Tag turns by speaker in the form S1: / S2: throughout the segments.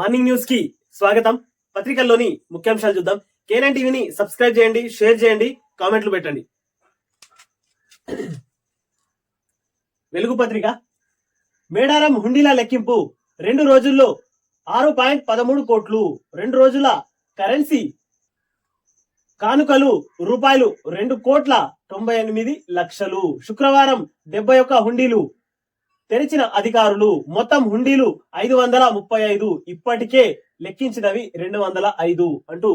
S1: Morning న్యూస్కి స్వాగతం. పత్రికల్లోని ముఖ్యాంశాలు చూద్దాం. కేనైన్ టీవీని సబ్స్క్రైబ్ చేయండి షేర్ చేయండి కామెంట్లు పెట్టండి. వెలుగు పత్రిక. మేడారం హుండీల లెక్కింపు రెండు రోజుల్లో ఆరు పాయింట్ పదమూడు కోట్లు రెండు రోజుల కరెన్సీ కానుకలు రూపాయలు రెండు కోట్ల తొంభై ఎనిమిది లక్షలు. శుక్రవారం డెబ్బై ఒక్క హుండీలు తెరిచిన అధికారులు మొత్తం హుండీలు ఐదు వందల ముప్పై ఐదు ఇప్పటికే లెక్కించినవి రెండు వందల ఐదు అంటూ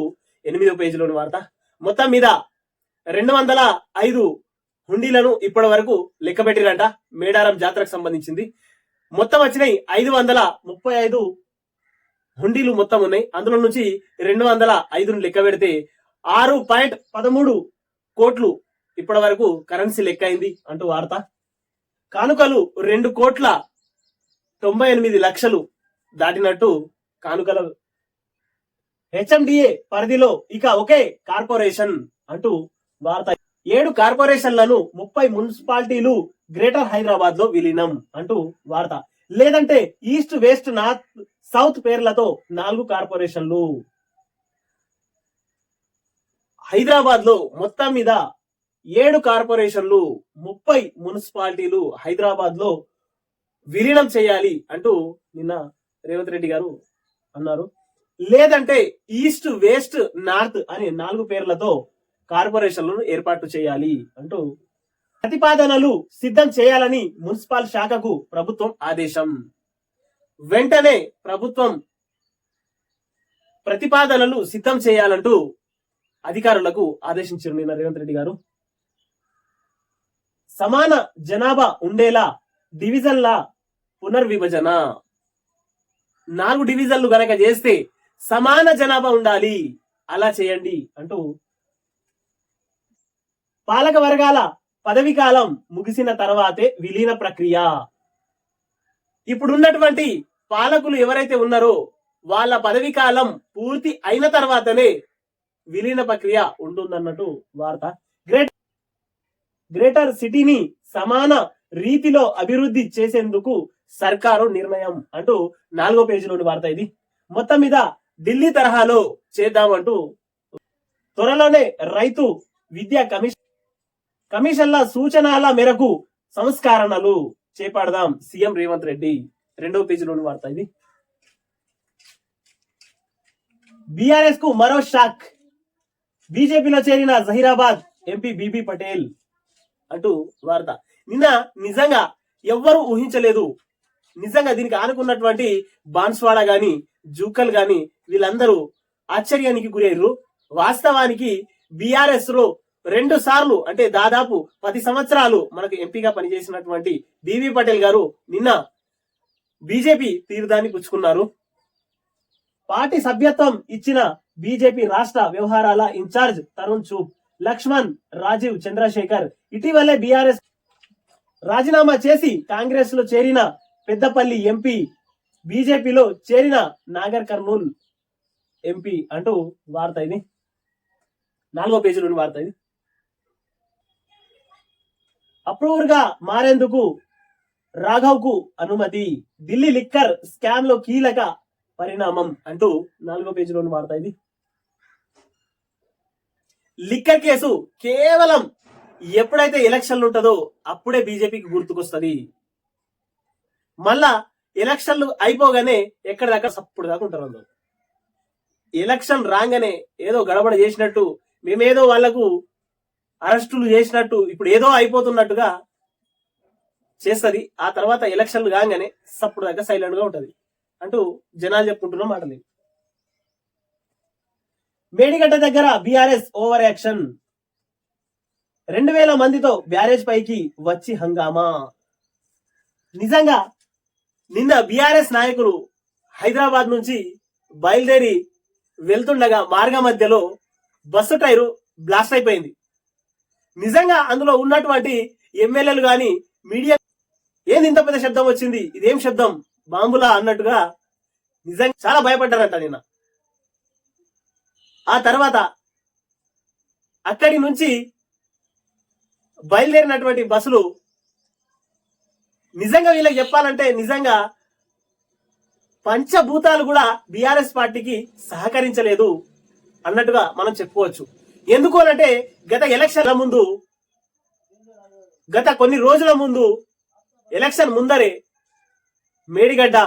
S1: ఎనిమిదో పేజీలోని వార్త. మొత్తం మీద రెండు వందల ఐదు హుండీలను ఇప్పటి వరకు లెక్క పెట్టిరంట. మేడారం జాతరకు సంబంధించింది. మొత్తం వచ్చినాయి ఐదు వందల ముప్పై ఐదు హుండీలు మొత్తం ఉన్నాయి. అందులో నుంచి రెండు వందల ఐదును లెక్క పెడితే ఆరు పాయింట్ పదమూడు కోట్లు ఇప్పటి వరకు కరెన్సీ లెక్క అయింది అంటూ వార్త. కానుకలు రెండు కోట్ల తొంభై ఎనిమిది లక్షలు దాటినట్టు కానుకల హెచ్ఎండిఏ పరిధిలో ఇక ఒకే కార్పొరేషన్ అంటూ వార్త. ఏడు కార్పొరేషన్లను ముప్పై మున్సిపాలిటీలు గ్రేటర్ హైదరాబాద్లో విలీనం అంటూ వార్త. లేదంటే ఈస్ట్ వెస్ట్ నార్త్ సౌత్ పేర్లతో నాలుగు కార్పొరేషన్లు. హైదరాబాద్లో మొత్తం మీద ఏడు కార్పొరేషన్లు ముప్పై మున్సిపాలిటీలు హైదరాబాద్లో విలీనం చేయాలి అంటూ నిన్న రేవంత్ రెడ్డి గారు అన్నారు. లేదంటే ఈస్ట్ వెస్ట్ నార్త్ అనే నాలుగు పేర్లతో కార్పొరేషన్లను ఏర్పాటు చేయాలి అంటూ ప్రతిపాదనలు సిద్ధం చేయాలని మున్సిపల్ శాఖకు ప్రభుత్వం ఆదేశం. వెంటనే ప్రభుత్వం ప్రతిపాదనలు సిద్ధం చేయాలంటూ అధికారులకు ఆదేశించారు నిన్న రేవంత్ రెడ్డి గారు. సమాన జనాభా ఉండేలా డివిజన్ల పునర్విభజన. నాలుగు డివిజన్లు గనక చేస్తే సమాన జనాభా ఉండాలి. అలా చేయండి అంటూ పాలక వర్గాల పదవి కాలం ముగిసిన తర్వాతే విలీన ప్రక్రియ. ఇప్పుడున్నటువంటి పాలకులు ఎవరైతే ఉన్నారో వాళ్ళ పదవి కాలం పూర్తి అయిన తర్వాతనే విలీన ప్రక్రియ ఉంటుందన్నట్టు వార్త. గ్రేట్ గ్రేటర్ సిటీని సమాన రీతిలో అభివృద్ధి చేసేందుకు సర్కారు నిర్ణయం అంటూ నాలుగో పేజీలోని వార్త ఇది. మొత్తం మీద ఢిల్లీ తరహాలో చేద్దామంటూ త్వరలోనే రైతు విద్యా కమిషన్ కమిషన్ల సూచనల మేరకు సంస్కరణలు చేపడదాం సీఎం రేవంత్ రెడ్డి. రెండవ పేజీలోని వార్త ఇది. బీఆర్ఎస్కు మరో షాక్. బీజేపీలో చేరిన జహీరాబాద్ ఎంపీ బీబీ పటేల్ అంటూ వార్త. నిన్న నిజంగా ఎవ్వరూ ఊహించలేదు. నిజంగా దీనికి ఆనుకున్నటువంటి బాన్స్వాడ గాని జూకల్ గాని వీళ్ళందరూ ఆశ్చర్యానికి గురయ్యారు. వాస్తవానికి బీఆర్ఎస్లో రెండు సార్లు అంటే దాదాపు పది సంవత్సరాలు మనకు ఎంపీగా పనిచేసినటువంటి బీవీ పటేల్ గారు నిన్న బీజేపీ తీర్థాన్ని పుచ్చుకున్నారు. పార్టీ సభ్యత్వం ఇచ్చిన బీజేపీ రాష్ట్ర వ్యవహారాల ఇన్ఛార్జ్ తరుణ్ చూప్ లక్ష్మణ్ రాజీవ్ చంద్రశేఖర్. ఇటీవలే బీఆర్ఎస్ రాజీనామా చేసి కాంగ్రెస్లో చేరిన పెద్దపల్లి ఎంపీ బీజేపీలో చేరిన నాగర్ కర్నూల్ ఎంపీ అంటూ వార్త ఇది. నాలుగో పేజీలోని వార్త ఇది. అప్రూవర్గా మారేందుకు రాఘవ్కు అనుమతి. ఢిల్లీ లిక్కర్ స్కామ్లో కీలక పరిణామం అంటూ నాలుగో పేజీలోని వార్త ఇది. లిక్కర్ కేసు కేవలం ఎప్పుడైతే ఎలక్షన్లు ఉంటుందో అప్పుడే బీజేపీకి గుర్తుకొస్తుంది. మళ్ళా ఎలక్షన్లు అయిపోగానే ఎక్కడ దాకా సప్పుడు దాకా ఉంటారు అందరూ. ఎలక్షన్ రాగానే ఏదో గడబడ చేసినట్టు మేమేదో వాళ్ళకు అరెస్టులు చేసినట్టు ఇప్పుడు ఏదో అయిపోతున్నట్టుగా చేస్తుంది. ఆ తర్వాత ఎలక్షన్లు కాగానే సప్పుడు దాకా సైలెంట్గా ఉంటది. అంటూ జనాలు చెప్పుకుంటున్న మాటలు మేడిగడ్డ దగ్గర బీఆర్ఎస్ ఓవర్ యాక్షన్ రెండు వేల మందితో బ్యారేజ్ పైకి వచ్చి హంగామా? నిజంగా నిన్న బీఆర్ఎస్ నాయకులు హైదరాబాద్ నుంచి బయలుదేరి వెళ్తుండగా మార్గ మధ్యలో బస్సు టైరు బ్లాస్ట్ అయిపోయింది. నిజంగా అందులో ఉన్నటువంటి ఎమ్మెల్యేలు గాని మీడియా ఏంది ఇంత పెద్ద శబ్దం వచ్చింది? ఇదేం శబ్దం? బాంబులా అన్నట్టుగా నిజంగా చాలా భయపడ్డారంట నిన్న. ఆ తర్వాత అక్కడి నుంచి బయలుదేరినటువంటి బస్సులు నిజంగా వీళ్ళకి చెప్పాలంటే నిజంగా పంచభూతాలు కూడా బీఆర్ఎస్ పార్టీకి సహకరించలేదు అన్నట్టుగా మనం చెప్పుకోవచ్చు. ఎందుకు అనంటే గత ఎలక్షన్ల ముందు గత కొన్ని రోజుల ముందు ఎలక్షన్ ముందరే మేడిగడ్డ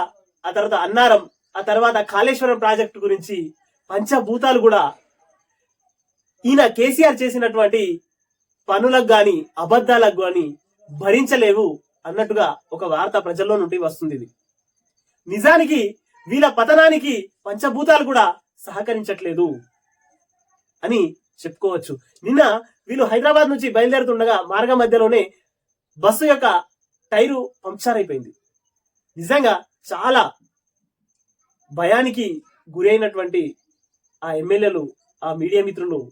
S1: ఆ తర్వాత అన్నారం ఆ తర్వాత కాళేశ్వరం ప్రాజెక్టు గురించి పంచభూతాలు కూడా ఈయన కేసీఆర్ చేసినటువంటి పనులకు గాని అబద్ధాలకు గాని భరించలేవు అన్నట్టుగా ఒక వార్త ప్రజల్లో నుండి వస్తుంది ఇది. నిజానికి వీళ్ళ పతనానికి పంచభూతాలు కూడా సహకరించట్లేదు అని చెప్పుకోవచ్చు. నిన్న వీళ్ళు హైదరాబాద్ నుంచి బయలుదేరుతుండగా మార్గ మధ్యలోనే బస్సు యొక్క టైరు పంక్చర్ అయిపోయింది. నిజంగా చాలా భయానికి గురైనటువంటి ఆ ఎమ్మెల్యేలు ఆ మీడియా మిత్రులు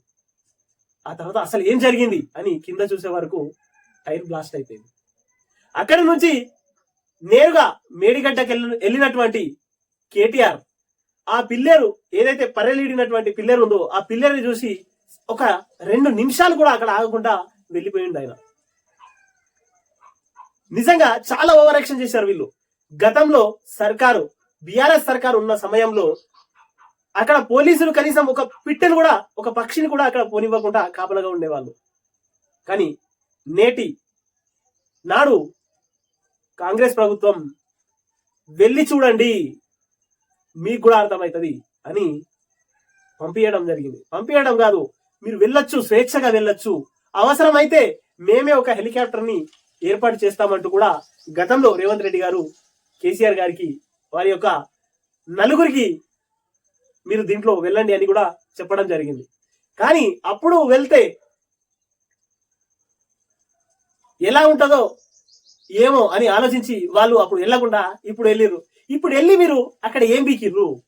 S1: ఆ తర్వాత అసలు ఏం జరిగింది అని కింద చూసే వరకు టైర్ బ్లాస్ట్ అయిపోయింది. అక్కడి నుంచి నేరుగా మేడిగడ్డకి వెళ్ళి- వెళ్ళినటువంటి కేటీఆర్ ఆ పిల్లరు ఏదైతే పర్రెలీడినటువంటి పిల్లర్ ఉందో ఆ పిల్లర్ని చూసి ఒక రెండు నిమిషాలు కూడా అక్కడ ఆగకుండా వెళ్ళిపోయింది ఆయన. నిజంగా చాలా ఓవర్ యాక్షన్ చేశారు వీళ్ళు. గతంలో సర్కారు బీఆర్ఎస్ సర్కారు ఉన్న సమయంలో అక్కడ పోలీసులు కనీసం ఒక పిట్టను కూడా ఒక పక్షిని కూడా అక్కడ పోనివ్వకుండా కాపలగా ఉండేవాళ్ళు. కానీ నేటి నాడు కాంగ్రెస్ ప్రభుత్వం వెళ్ళి చూడండి మీకు కూడా అర్థమవుతుంది అని పంపించడం జరిగింది. పంపించడం కాదు మీరు వెళ్ళొచ్చు స్వేచ్ఛగా వెళ్ళొచ్చు. అవసరమైతే మేమే ఒక హెలికాప్టర్ని ఏర్పాటు చేస్తామంటూ కూడా గతంలో రేవంత్ రెడ్డి గారు కేసీఆర్ గారికి వారి యొక్క నలుగురికి మీరు దీంట్లో వెళ్ళండి అని కూడా చెప్పడం జరిగింది. కానీ అప్పుడు వెళ్తే ఎలా ఉంటుందో ఏమో అని ఆలోచించి వాళ్ళు అప్పుడు వెళ్ళకుండా ఇప్పుడు వెళ్ళిర్రు. ఇప్పుడు వెళ్ళి మీరు అక్కడ ఏం బీకిర్రు?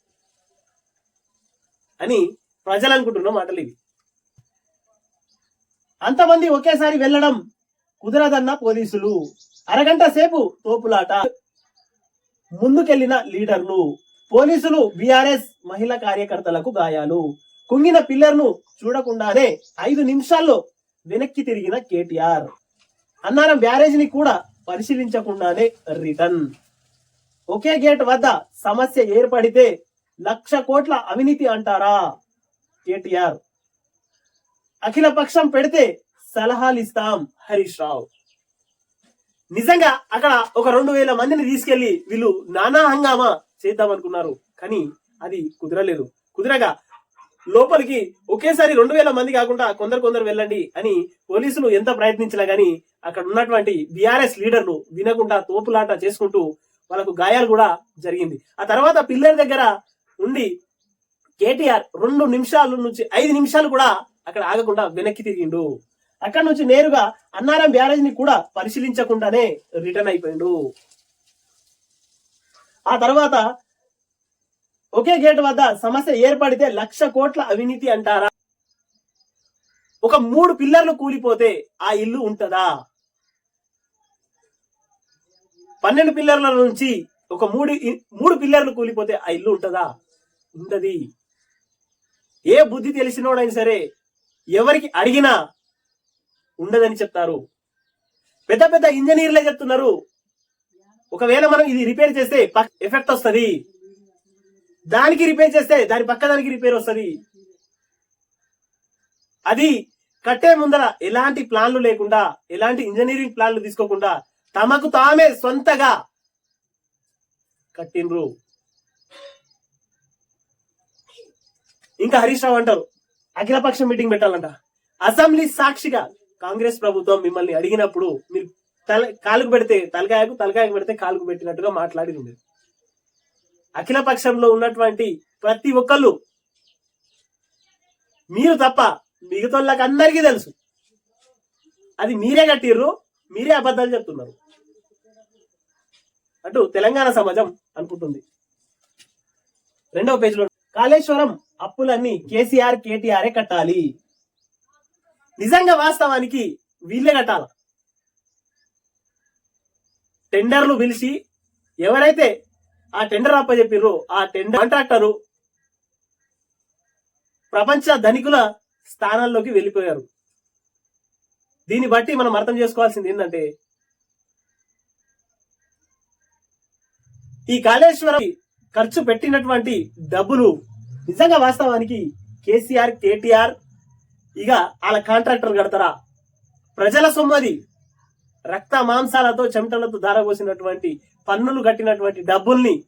S1: అని ప్రజలు అనుకుంటున్న మాటలు ఇవి. అంతమంది ఒకేసారి వెళ్ళడం కుదరదన్న పోలీసులు. అరగంట సేపు తోపులాట. ముందుకెళ్ళిన లీడర్లు. పోలీసులు బీఆర్ఎస్ మహిళా కార్యకర్తలకు గాయాలు. కుంగిన పిల్లర్ను చూడకుండానే ఐదు నిమిషాల్లో వెనక్కి తిరిగిన కేటీఆర్. అన్నారం బ్యారేజ్ని కూడా పరిశీలించకుండానే రిటర్న్. ఒకే గేట్ వద్ద సమస్య ఏర్పడితే లక్ష కోట్ల అవినీతి అంటారా? కేటీఆర్. అఖిల పక్షం పెడితే సలహాలు ఇస్తాం హరీష్ రావు. నిజంగా అక్కడ ఒక రెండు వేల మందిని తీసుకెళ్ళి వీళ్ళు నానా హంగామా చేద్దాం అనుకున్నారు కానీ అది కుదరలేదు. కుదరగా లోపలికి ఒకేసారి రెండు వేల మంది కాకుండా కొందరు కొందరు వెళ్ళండి అని పోలీసులు ఎంత ప్రయత్నించినా గానీ అక్కడ ఉన్నటువంటి బీఆర్ఎస్ లీడర్లు వినకుండా తోపులాట చేసుకుంటూ వాళ్ళకు గాయాలు కూడా జరిగింది. ఆ తర్వాత పిల్లర్ దగ్గర ఉండి కేటీఆర్ రెండు నిమిషాల నుంచి ఐదు నిమిషాలు కూడా అక్కడ ఆగకుండా వెనక్కి తిరిగిండు. అక్కడ నుంచి నేరుగా అన్నారం బ్యారేజ్ని కూడా పరిశీలించకుండానే రిటర్న్ అయిపోయిండు. ఆ తర్వాత ఒకే గేట్ వద్ద సమస్య ఏర్పడితే లక్ష కోట్ల అవినీతి అంటారా? ఒక మూడు పిల్లర్లు కూలిపోతే ఆ ఇల్లు ఉంటుందా? పన్నెండు పిల్లర్ల నుంచి ఒక మూడు ఇ- మూడు పిల్లర్లు కూలిపోతే ఆ ఇల్లు ఉంటుందా? ఉంటది ఏ బుద్ధి తెలిసినోడైనా సరే ఎవరికి అడిగినా ఉండదని చెప్తారు. పెద్ద పెద్ద ఇంజనీర్లే చెప్తున్నారు. ఒకవేళ మనం ఇది రిపేర్ చేస్తే ఎఫెక్ట్ వస్తుంది. దానికి రిపేర్ చేస్తే దాని పక్క దానికి రిపేర్ వస్తుంది. అది కట్టే ముందర ఎలాంటి ప్లాన్లు లేకుండా ఎలాంటి ఇంజనీరింగ్ ప్లాన్లు తీసుకోకుండా తమకు తామే సొంతగా కట్టిండ్రు. ఇంకా హరీష్ రావు అంటారు అఖిలపక్ష మీటింగ్ పెట్టాలంట. అసెంబ్లీ సాక్షిగా కాంగ్రెస్ ప్రభుత్వం మిమ్మల్ని అడిగినప్పుడు మీరు తల కాలుకు పెడితే తలకాయకు తలకాయకు పెడితే కాలుకు పెట్టినట్టుగా మాట్లాడి ఉండేది అఖిల పక్షంలో ఉన్నటువంటి ప్రతి ఒక్కళ్ళు మీరు తప్ప మిగతాళ్ళకి అందరికీ తెలుసు. అది మీరే కట్టిర్రు మీరే అబద్ధాలు చెప్తున్నారు. అటు తెలంగాణ సమాజం అనుకుంటుంది. రెండవ పేజీలో కాళేశ్వరం అప్పులన్నీ కేసీఆర్ కేటీఆర్ఏ కట్టాలి. నిజంగా వాస్తవానికి వీళ్ళే కట్టాలా? టెండర్లు పిలిచి ఎవరైతే ఆ టెండర్ అప్పచెప్పిర్రో ఆ టెండర్ కాంట్రాక్టరు ప్రపంచ ధనికుల స్థానాల్లోకి వెళ్ళిపోయారు. దీన్ని బట్టి మనం అర్థం చేసుకోవాల్సింది ఏంటంటే ఈ కాళేశ్వరం ఖర్చు పెట్టినటువంటి డబ్బులు నిజంగా వాస్తవానికి కేసీఆర్ కేటీఆర్ ఇక వాళ్ళ కాంట్రాక్టర్ కడతారా? ప్రజల సొమ్మది రక్త మాంసాలతో చెమటలతో ధారపోసినటువంటి పన్నులు కట్టినటువంటి డబ్బుల్ని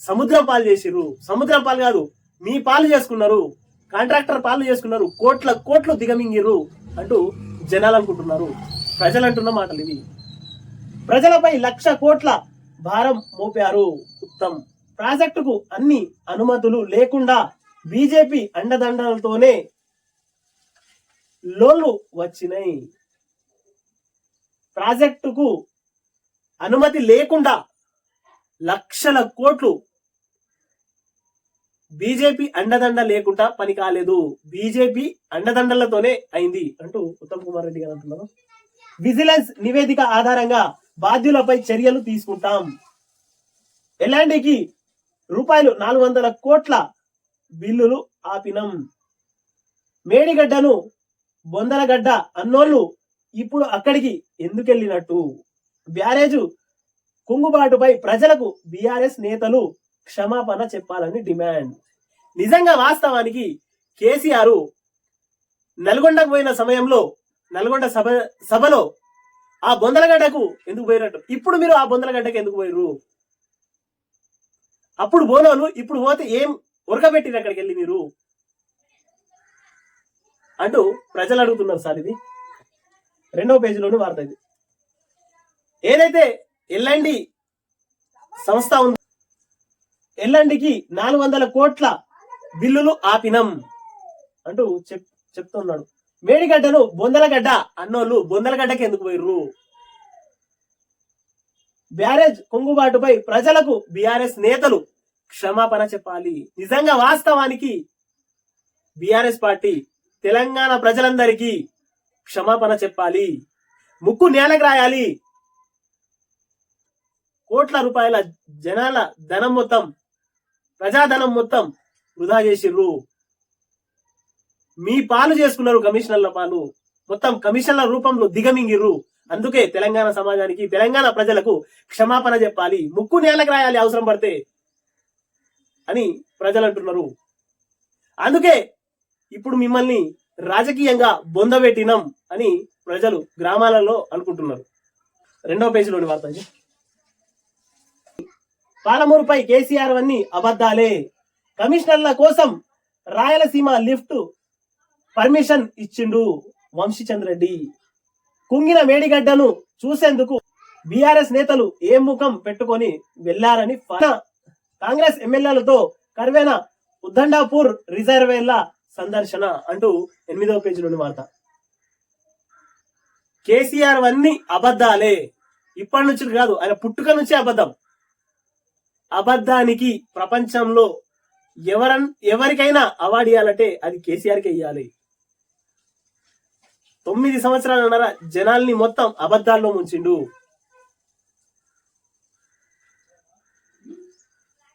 S1: సముద్రం పాలు చేసిర్రు. సముద్రం పాలు కాదు మీ పాలు చేసుకున్నారు కాంట్రాక్టర్ పాలు చేసుకున్నారు కోట్ల కోట్లు దిగమింగిర్రు అంటూ జనాలు అనుకుంటున్నారు. ప్రజలు అంటున్న మాటలు ఇవి. ప్రజలపై లక్ష కోట్ల భారం మోపారు. ఉత్తమ్. ప్రాజెక్టుకు అన్ని అనుమతులు లేకుండా బీజేపీ అండదండలతోనే లోన్లు వచ్చినాయి. ప్రాజెక్టుకు అనుమతి లేకుండా లక్షల కోట్లు బీజేపీ అండదండ లేకుండా పని కాలేదు. బీజేపీ అండదండలతోనే అయింది అంటూ ఉత్తమ్ కుమార్ రెడ్డి గారు అంటున్నారు. విజిలెన్స్ నివేదిక ఆధారంగా బాధ్యులపై చర్యలు తీసుకుంటాం. ఎలాంటికి రూపాయలు నాలుగు వందల కోట్ల బిల్లులు ఆపినం. మేడిగడ్డను బొందలగడ్డ అన్నోళ్ళు ఇప్పుడు అక్కడికి ఎందుకు వెళ్ళినట్టు బ్యారేజు కుంగుబాటుపై ప్రజలకు బీఆర్ఎస్ నేతలు క్షమాపణ చెప్పాలని డిమాండ్. నిజంగా వాస్తవానికి కేసీఆర్ నల్గొండకు పోయిన సమయంలో నల్గొండ సభ సభలో ఆ బొందలగడ్డకు ఎందుకు పోయినట్టు? ఇప్పుడు మీరు ఆ బొందలగడ్డకు ఎందుకు పోయిర్రు? అప్పుడు బోనోలు ఇప్పుడు పోతే ఏం ఉరకబెట్టిరు అక్కడికి వెళ్ళి మీరు? అంటూ ప్రజలు అడుగుతున్నారు సార్ ఇది. రెండవ పేజీలోని వార్త ఇది. ఏదైతే ఎల్ఎండి సంస్థ ఉంది ఎల్ఎండికి నాలుగు వందల కోట్ల బిల్లులు ఆపినం అంటూ చెప్ చెప్తున్నాడు. మేడిగడ్డను బొందలగడ్డ అన్నోళ్ళు బొందలగడ్డకి ఎందుకు పోయిర్రు? బ్యారేజ్ కొంగుబాటుపై ప్రజలకు బీఆర్ఎస్ నేతలు క్షమాపణ చెప్పాలి. నిజంగా వాస్తవానికి బీఆర్ఎస్ పార్టీ తెలంగాణ ప్రజలందరికీ క్షమాపణ చెప్పాలి. ముక్కు నేలకు రాయాలి. కోట్ల రూపాయల జనాల ధనం మొత్తం ప్రజాధనం మొత్తం వృధా చేసిర్రు. మీ పాలు చేసుకున్నారు కమిషనర్ల పాలు. మొత్తం కమిషన్ల రూపంలో దిగమింగిర్రు. అందుకే తెలంగాణ సమాజానికి తెలంగాణ ప్రజలకు క్షమాపణ చెప్పాలి. ముక్కు నేలకు రాయాలి అవసరం పడితే అని ప్రజలు అంటున్నారు అందుకే ఇప్పుడు మిమ్మల్ని రాజకీయంగా బొందబెట్టినం అని ప్రజలు గ్రామాలలో అనుకుంటున్నారు. రెండవ పేజీలోని వార్త పాలమూరుపై కేసీఆర్ అన్ని అబద్ధాలే. కమిషనర్ల కోసం రాయలసీమ లిఫ్ట్ పర్మిషన్ ఇచ్చిండు వంశీచంద్ర రెడ్డి కుంగిన మేడిగడ్డను చూసేందుకు బీఆర్ఎస్ నేతలు ఏ ముఖం పెట్టుకొని వెళ్ళారని కాంగ్రెస్ ఎమ్మెల్యేలతో కర్వేన ఉద్దండాపూర్ రిజర్వేర్ల సందర్శన అంటూ ఎనిమిదవ పేజీలోని వార్త. కేసీఆర్ అన్ని అబద్ధాలే. ఇప్పటి నుంచి కాదు ఆయన పుట్టుక నుంచి అబద్ధం. అబద్ధానికి ప్రపంచంలో ఎవరన్ ఎవరికైనా అవార్డు ఇవ్వాలంటే అది కేసీఆర్కే ఇవ్వాలి తొమ్మిది సంవత్సరాలన్నర జనాల్ని మొత్తం అబద్ధాల్లో ముంచిండు.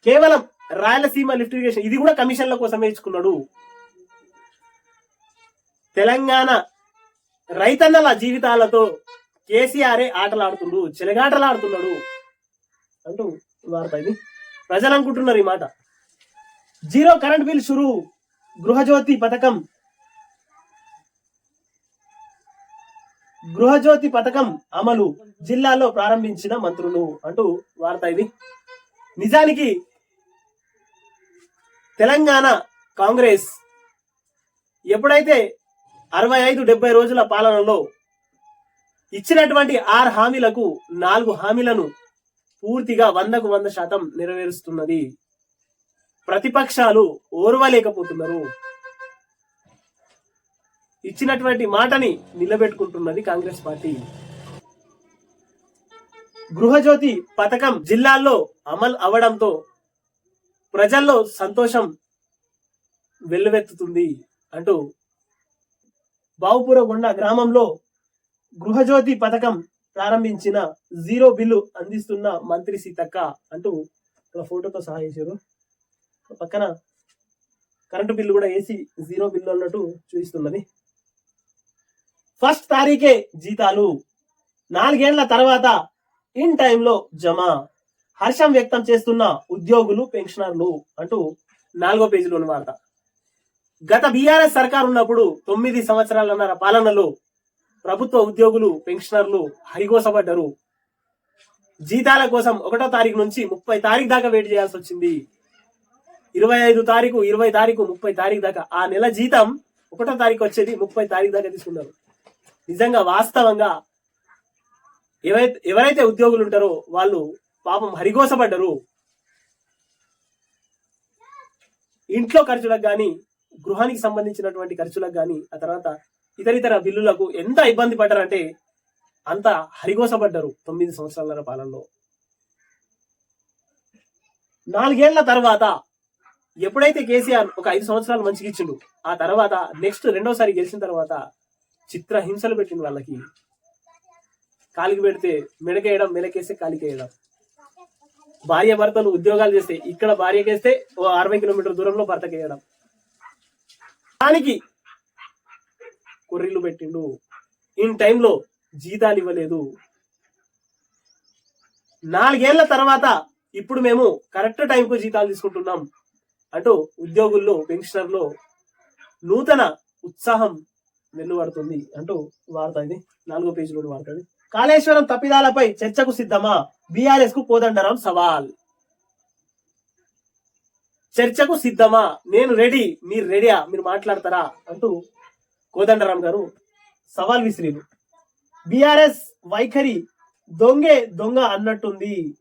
S1: కేవలం రాయలసీమ లిఫ్ట్ ఇరిగేషన్ ఇది కూడా కమిషన్ల కోసం ఇచ్చుకున్నాడు. తెలంగాణ రైతన్నల జీవితాలతో కేసీఆరే ఆటలాడుతుండు చెలగాటలాడుతున్నాడు అంటూ వార్త ఇది. ప్రజలు అనుకుంటున్నారు ఈ మాట. జీరో కరెంట్ బిల్ షురు గృహజ్యోతి పథకం. గృహజ్యోతి పథకం అమలు జిల్లాలో ప్రారంభించిన మంత్రులు అంటూ వార్త ఇది. నిజానికి తెలంగాణ కాంగ్రెస్ ఎప్పుడైతే అరవై ఐదు డెబ్బై రోజుల పాలనలో ఇచ్చినటువంటి ఆరు హామీలకు నాలుగు హామీలను పూర్తిగా వందకు వంద శాతం నెరవేరుస్తున్నది. ప్రతిపక్షాలు ఓర్వలేకపోతున్నారు. ఇచ్చినటువంటి మాటని నిలబెట్టుకుంటున్నది కాంగ్రెస్ పార్టీ. గృహజ్యోతి పథకం జిల్లాల్లో అమలు అవడంతో ప్రజల్లో సంతోషం వెల్లువెత్తుతుంది అంటూ బావుపురగొండ గ్రామంలో గృహజ్యోతి పథకం ప్రారంభించిన జీరో బిల్లు అందిస్తున్న మంత్రి సీతక్క అంటూ ఒక ఫోటోతో సహా చేశారు. పక్కన కరెంటు బిల్లు కూడా వేసి జీరో బిల్లు అన్నట్టు చూపిస్తున్నది. ఫస్ట్ తారీఖే జీతాలు. నాలుగేళ్ళ తర్వాత ఇన్ టైంలో జమ. హర్షం వ్యక్తం చేస్తున్న ఉద్యోగులు పెన్షనర్లు అంటూ నాలుగో పేజీలోని వార్త. గత బీఆర్ఎస్ సర్కార్ ఉన్నప్పుడు తొమ్మిది సంవత్సరాలన్నర పాలనలో ప్రభుత్వ ఉద్యోగులు పెన్షనర్లు హరిగోసపడ్డరు. జీతాల కోసం ఒకటో తారీఖు నుంచి ముప్పై తారీఖు దాకా వెయిట్ చేయాల్సి వచ్చింది. ఇరవై ఐదు తారీఖు ఇరవై తారీఖు ముప్పై తారీఖు దాకా. ఆ నెల జీతం ఒకటో తారీఖు వచ్చేది ముప్పై తారీఖు దాకా తీసుకున్నారు. నిజంగా వాస్తవంగా ఎవరైతే ఎవరైతే ఉద్యోగులు ఉంటారో వాళ్ళు పాపం హరిగోసపడ్డరు. ఇంట్లో ఖర్చులకు కానీ గృహానికి సంబంధించినటువంటి ఖర్చులకు కానీ ఆ తర్వాత ఇతర ఇతర బిల్లులకు ఎంత ఇబ్బంది పడ్డారంటే అంత హరిగోసపడ్డారు తొమ్మిది సంవత్సరాల పాలనలో. నాలుగేళ్ళ తర్వాత ఎప్పుడైతే కేసీఆర్ ఒక ఐదు సంవత్సరాలు మంచిగా ఇచ్చిండు ఆ తర్వాత నెక్స్ట్ రెండోసారి గెలిచిన తర్వాత చిత్ర హింసలు పెట్టిండు వాళ్ళకి. కాలికి పెడితే మెడకేయడం మెడకేస్తే కాలికేయడం భార్య భర్తలు ఉద్యోగాలు చేస్తే ఇక్కడ భార్యకేస్తే ఓ అరవై కిలోమీటర్ దూరంలో భర్తకి వేయడం దానికి కొర్రీలు పెట్టిండు. ఇన్ టైంలో జీతాలు ఇవ్వలేదు. నాలుగేళ్ళ తర్వాత ఇప్పుడు మేము కరెక్ట్ టైంకు జీతాలు తీసుకుంటున్నాం అంటూ ఉద్యోగుల్లో పెన్షనర్లో నూతన ఉత్సాహం వెల్లువడుతుంది అంటూ వార్త ఇది. నాలుగో పేజీలో వార్త కాళేశ్వరం తప్పిదాలపై చర్చకు సిద్ధమా? బీఆర్ఎస్కు కోదండరాం సవాల్. చర్చకు సిద్ధమా? నేను రెడీ. మీరు రెడీయా? మీరు మాట్లాడతారా? అంటూ కోదండరాం గారు సవాల్ విసిరిరు. బీఆర్ఎస్ వైఖరి దొంగే దొంగ అన్నట్టుంది.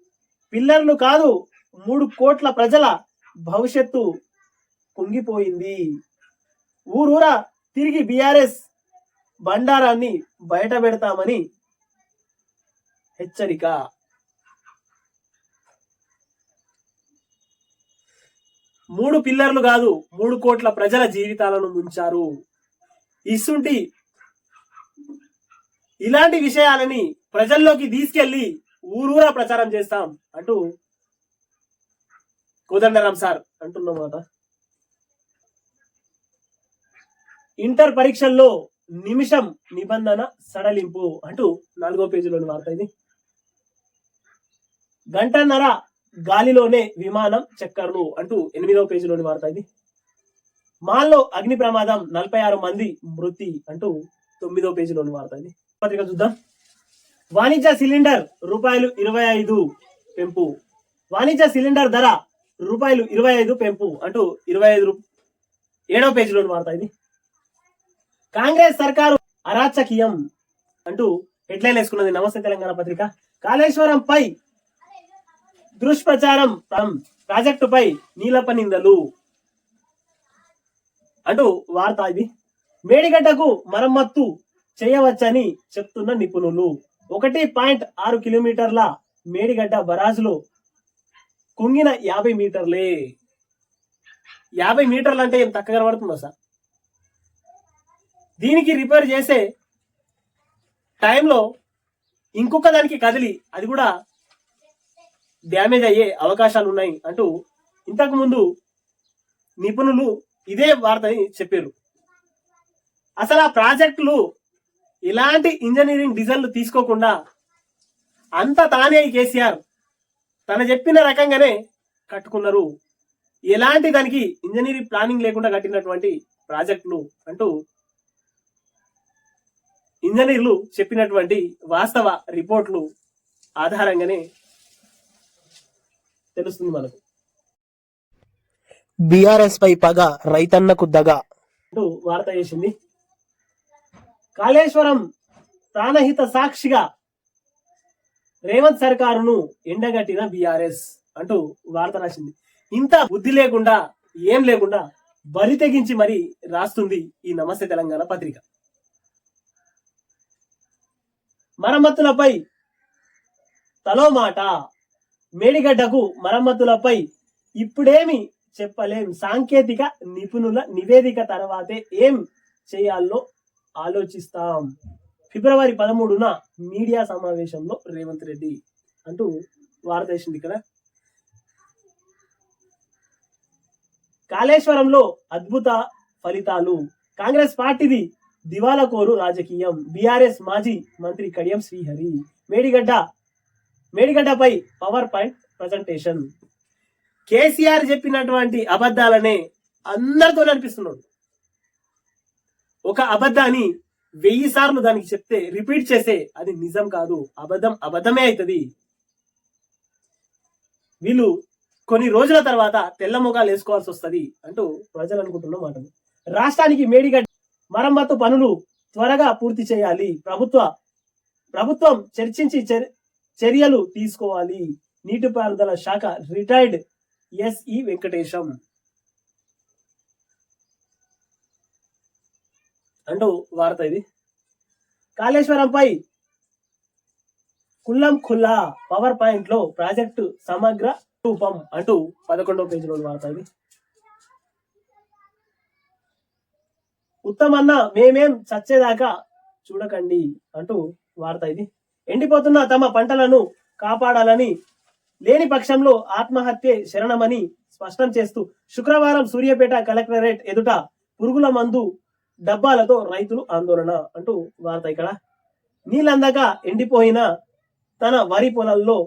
S1: పిల్లర్లు కాదు మూడు కోట్ల ప్రజల భవిష్యత్తు కుంగిపోయింది. ఊరూరా తిరిగి బీఆర్ఎస్ బండారాన్ని బయట పెడతామని హెచ్చరిక. మూడు పిల్లర్లు కాదు మూడు కోట్ల ప్రజల జీవితాలను ముంచారు. ఇసుంటి ఇలాంటి విషయాలని ప్రజల్లోకి తీసుకెళ్ళి ఊరూరా ప్రచారం చేస్తాం అంటూ కోదండరాం సార్ అంటున్నమాట. ఇంటర్ పరీక్షల్లో నిమిషం నిబంధన సడలింపు అంటూ నాలుగో పేజీలోని వార్త ఇది. గంటన్నర గాలిలోనే విమానం చక్కర్లు అంటూ ఎనిమిదవ పేజీలోని వార్త ఇది. మాల్లో అగ్ని ప్రమాదం నలభై ఆరు మంది మృతి అంటూ తొమ్మిదో పేజీలోని వార్త ఇది. పత్రిక చూద్దాం. వాణిజ్య సిలిండర్ రూపాయలు ఇరవై ఐదు పెంపు. వాణిజ్య సిలిండర్ ధర రూపాయలు ఇరవై ఐదు పెంపు అంటూ ఇరవై ఐదు ఏడవ పేజీలోని వార్త ఇది. కాంగ్రెస్ సర్కారు అరాచకీయం అంటూ హెడ్లైన్ వేసుకున్నది నమస్తే తెలంగాణ పత్రిక. కాళేశ్వరం పై దుష్ప్రచారం ప్రం- ప్రాజెక్టుపై నీలప నిందలు. అంటూ వార్త ఇది. మేడిగడ్డకు మరమ్మత్తు చేయవచ్చని చెప్తున్న నిపుణులు. ఒకటి పాయింట్ ఆరు కిలోమీటర్ల మేడిగడ్డ బరాజులో కుంగిన యాభై మీటర్లే. యాభై మీటర్లు అంటే ఏం తక్కువ కనబడుతుందో సార్? దీనికి రిపేర్ చేసే టైంలో ఇంకొక దానికి కదిలి అది కూడా డ్యామేజ్ అయ్యే అవకాశాలు ఉన్నాయి అంటూ ఇంతకుముందు నిపుణులు ఇదే వార్తని చెప్పారు. అసలు ఆ ప్రాజెక్టులు ఇలాంటి ఇంజనీరింగ్ డిజైన్లు తీసుకోకుండా అంత తానే కేసీఆర్ తన చెప్పిన రకంగానే కట్టుకున్నారు. ఎలాంటి దానికి ఇంజనీరింగ్ ప్లానింగ్ లేకుండా కట్టినటువంటి ప్రాజెక్టులు అంటూ ఇంజనీర్లు చెప్పినటువంటి వాస్తవ రిపోర్ట్లు ఆధారంగానే తెలుస్తుంది మనకు.
S2: బీఆర్ఎస్ పై పగ రైతన్నకు దగ.
S1: అంటూ వార్త చేసింది. కాళేశ్వరం ప్రాణహిత సాక్షిగా రేవంత్ సర్కారును ఎండగట్టిన బీఆర్ఎస్ అంటూ వార్త రాసింది. ఇంత బుద్ధి లేకుండా ఏం లేకుండా బరి తెగించి మరి రాస్తుంది ఈ నమస్తే తెలంగాణ పత్రిక. మరమ్మతులపై తలో మాట మేడిగడ్డకు మరమ్మతులపై ఇప్పుడేమి చెప్పలేం సాంకేతిక నిపుణుల నివేదిక తర్వాతే ఏం చేయాలో ఆలోచిస్తాం. ఫిబ్రవరి పదమూడున మీడియా సమావేశంలో రేవంత్ రెడ్డి అంటూ వార్త వేసింది ఇక్కడ. కాళేశ్వరంలో అద్భుత ఫలితాలు. కాంగ్రెస్ పార్టీది దివాలకోరు రాజకీయం. బీఆర్ఎస్ మాజీ మంత్రి కడియం శ్రీహరి. మేడిగడ్డ మేడిగడ్డపై పవర్ పాయింట్ ప్రజెంటేషన్ కేసీఆర్ చెప్పినటువంటి అబద్ధాలనే అందరితో అనిపిస్తున్నాడు. ఒక అబద్ధాన్ని వెయ్యి సార్లు దానికి చెప్తే రిపీట్ చేస్తే అది నిజం కాదు. అబద్ధం అబద్ధమే అవుతుంది. వీళ్ళు కొన్ని రోజుల తర్వాత తెల్ల ముఖాలు వేసుకోవాల్సి వస్తది అంటూ ప్రజలు అనుకుంటున్న మాటలు రాష్ట్రానికి మేడిగడ్డ మరమ్మతు పనులు త్వరగా పూర్తి చేయాలి. ప్రభుత్వ ప్రభుత్వం చర్చించి చర్యలు తీసుకోవాలి. నీటిపారుదల శాఖ రిటైర్డ్ ఎస్ఈ వెంకటేశం. అంటూ వార్త ఇది. కాళేశ్వరంపై కుల్లం ఖుల్లా పవర్ పాయింట్లో ప్రాజెక్టు సమగ్ర రూపం అంటూ పదకొండవ పేజీలో వార్త ఇది. ఉత్తమన్న మేమేం చచ్చేదాకా చూడకండి అంటూ వార్త ఇది. ఎండిపోతున్న తమ పంటలను కాపాడాలని లేని పక్షంలో ఆత్మహత్యే శరణమని స్పష్టం చేస్తూ శుక్రవారం సూర్యాపేట కలెక్టరేట్ ఎదుట పురుగుల మందు డబ్బాలతో రైతులు ఆందోళన అంటూ వార్త ఇక్కడ. నీళ్ళందక ఎండిపోయిన తన వరి పొలాల్లో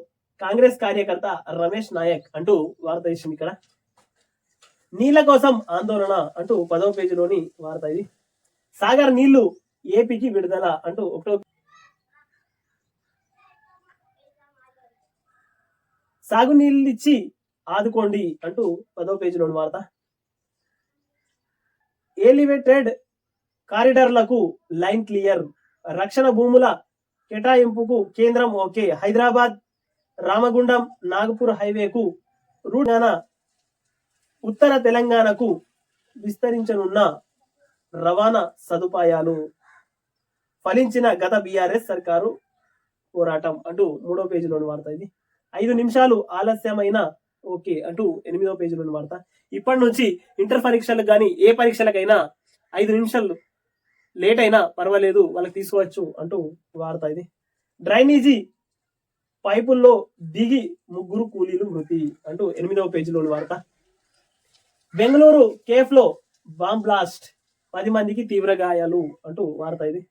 S1: కాంగ్రెస్ కార్యకర్త రమేష్ నాయక్ అంటూ వార్త ఇచ్చింది ఇక్కడ. నీళ్ళ కోసం ఆందోళన అంటూ పదవ పేజీలోని వార్త ఇది. సాగర్ నీళ్ళు ఏపీకి విడుదల అంటూ ఒకటో సాగునీళ్ళు ఇచ్చి ఆదుకోండి అంటూ పదో పేజీలోని వార్త. ఎలివేటెడ్ కారిడార్లకు లైన్ క్లియర్. రక్షణ భూముల కేటాయింపుకు కేంద్రం ఓకే. హైదరాబాద్ రామగుండం నాగపూర్ హైవేకు రూట్ ఉత్తర తెలంగాణకు విస్తరించనున్న రవాణా సదుపాయాలు. ఫలించిన గత బీఆర్ఎస్ సర్కారు పోరాటం అంటూ మూడో పేజీలోని వార్త ఇది. ఐదు నిమిషాలు ఆలస్యమైన ఓకే అంటూ ఎనిమిదో పేజీలో వార్త. ఇప్పటి నుంచి ఇంటర్ పరీక్షలకు కానీ ఏ పరీక్షలకైనా ఐదు నిమిషాలు లేట్ అయినా పర్వాలేదు వాళ్ళకి తీసుకోవచ్చు అంటూ వార్త ఇది. డ్రైనేజీ పైపుల్లో దిగి ముగ్గురు కూలీలు మృతి అంటూ ఎనిమిదవ పేజీలోని వార్త. బెంగళూరు కేఫ్లో బాంబ్ బ్లాస్ట్ పది మందికి తీవ్ర గాయాలు అంటూ వార్త ఇది.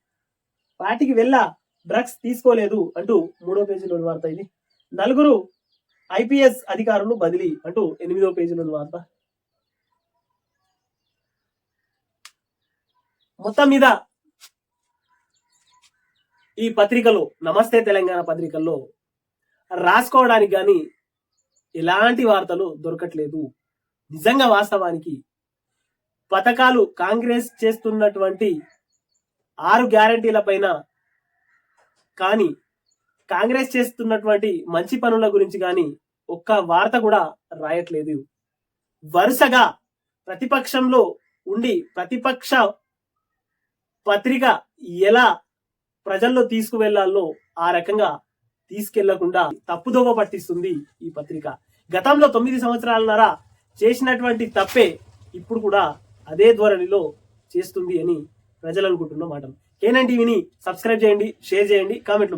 S1: వాటికి వెళ్ళ డ్రగ్స్ తీసుకోలేదు అంటూ మూడో పేజీలోని వార్త ఇది. నలుగురు ఐపీఎస్ అధికారులు బదిలీ అంటూ ఎనిమిదో పేజీలోని వార్త. మొత్తం మీద ఈ పత్రికలో నమస్తే తెలంగాణ పత్రికల్లో రాసుకోవడానికి కానీ ఎలాంటి వార్తలు దొరకట్లేదు. నిజంగా వాస్తవానికి పథకాలు కాంగ్రెస్ చేస్తున్నటువంటి ఆరు గ్యారంటీల పైన కానీ కాంగ్రెస్ చేస్తున్నటువంటి మంచి పనుల గురించి కానీ ఒక్క వార్త కూడా రాయట్లేదు. వరుసగా ప్రతిపక్షంలో ఉండి ప్రతిపక్ష పత్రిక ఎలా ప్రజల్లో తీసుకువెళ్ళాలో ఆ రకంగా తీసుకెళ్ళకుండా తప్పుదోవ పట్టిస్తుంది ఈ పత్రిక. గతంలో తొమ్మిది సంవత్సరాలన్నర చేసినటువంటి తప్పే ఇప్పుడు కూడా అదే ధోరణిలో చేస్తుంది అని ప్రజలు అనుకుంటున్న మాట కేనన్ టీవీని సబ్స్క్రైబ్ చేయండి షేర్ చేయండి కామెంట్లు